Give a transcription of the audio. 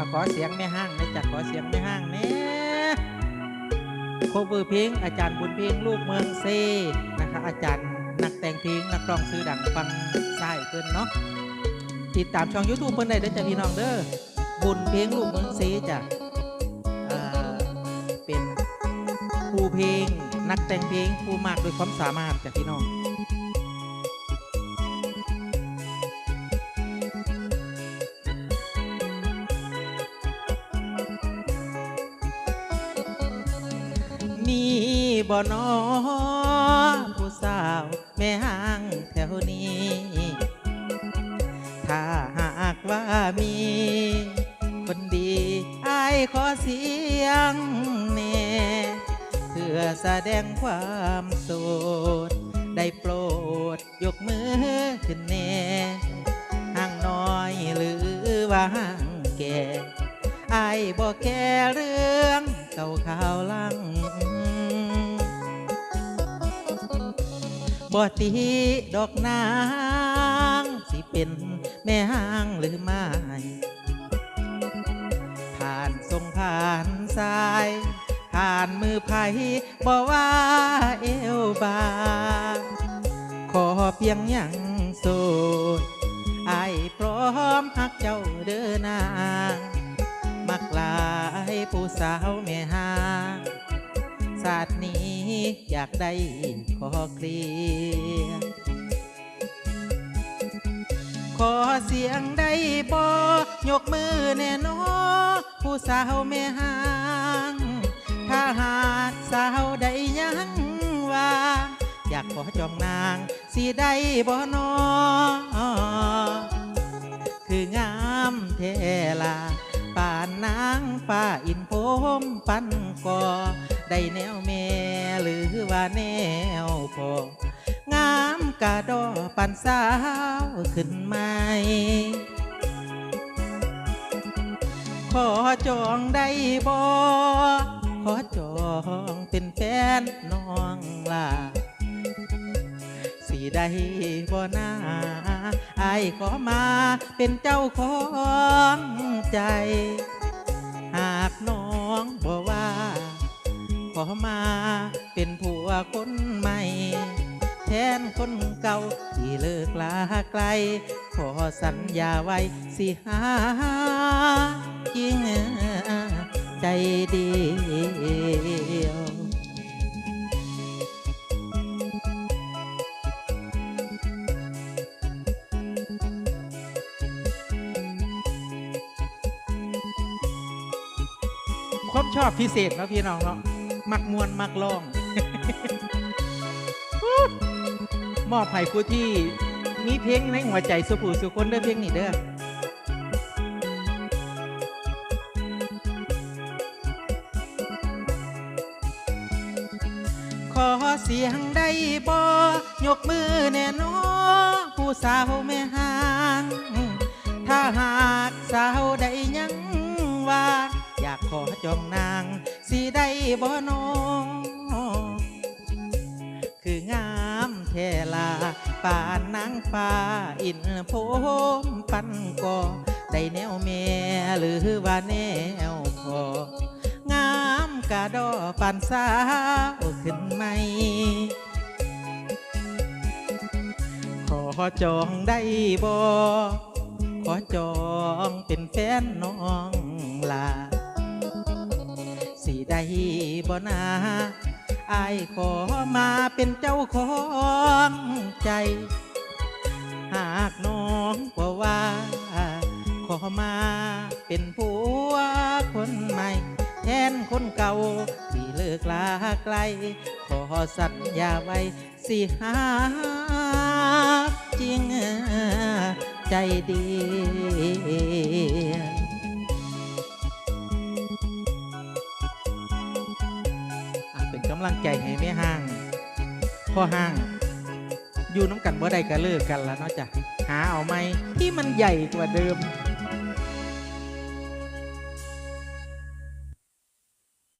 เอาขอเสียงแม่ห้างนะจ๊ะขอเสียงแม่ห้างแน่โคเวอร์เพลงอาจารย์บุญเพลงลูกเมืองเซนะคะ อาจารย์นักแต่งเพลงนักร้องซื้อดังฟังไส้เพิ่นเนาะติดตามช่อง YouTube เพิ่นได้เด้อจ้ะพี่น้องเด้อบุญเพลงลูกเมืองเซจ้ะอ่าเป็นครูเพลงนักแต่งเพลงผู้มากด้วยความสามารถจ้ะพี่น้อง บ่นอผู้สาวแม่ห้างแถวนี้ ถ้าหากว่ามี คนดีไอ้ายขอเสียงแน่เพื่อแสดงความโสด ได้โปรดยกมือขึ้นแน่ห่างน้อยหรือว่าห่างแก่ไอ้บอกแค่เรื่องเก่าข่าวลัง บ่ตีดอกนาง สิเป็นแม่ห้างหรือไม่ ผ่านทรงผ่านสาย ผ่านมือไผ่บ่ว่าเอวบางขอเพียงยังโสดไอพร้อมหักเจ้าเดินนาง มักหลายผู้สาวแม่ห้าง ศาสตร์นี้อยากได้ขอเคลียร์ขอเสียงได้บ่ยกมือแน่นอผู้สาวแม่ห้าง ถ้าหากสาวใดยังว่า อยากขอจองนางสิได้บ่นอคืองามเทลาป่านนางป่าอินพมปันก่อ ได้แนวแม่หรือว่าแนวพองามกะดอปันสาวขึ้นใหม่ขอจองได้บ่ขอจองเป็นแฟนน้องลาสีได้บ่นาอายขอมาเป็นเจ้าของใจ อมาเป็นผัวคนใหม่ แทนคนเก่าที่เลิกลาไกล ขอสัญญาไว้สิหาจริงใจเดียวความชอบพิเศษนะพี่น้องเนาะ มักมวนมักร้องมอบให้ผู้ที่มีเพลงในหัวใจสุผู้สุคนเด้อเพลงนี้เด้อขอเสียงได้บ่ยกมือแน่นอผู้สาวแม่ห้าง ถ้าหากสาวใดยังว่า อยากขอจองนาง สิได้บ่นอคืองามแท่ลาป่านนางฟ้าอินโพมปันก่อได้แนวแม่หรือว่าแนวพองามกะดอปานสาวขึ้นไหมขอจองได้บ่ขอจองเป็นแฟนน้องลา สิได้บ่นาอายขอมาเป็นเจ้าของใจ หากน้องบ่ว่า ขอมาเป็นผัวคนใหม่ แทนคนเก่า ที่เลิกลาไกล ขอสัญญาไว้สิหาจริงใจดี กำลังใจให้แม่ห้างพ่อห้าง อยู่น้ำกันเมื่อใดก็เลิกกันแล้วเนาะจ้ะหาเอาไหมที่มันใหญ่กว่าเดิม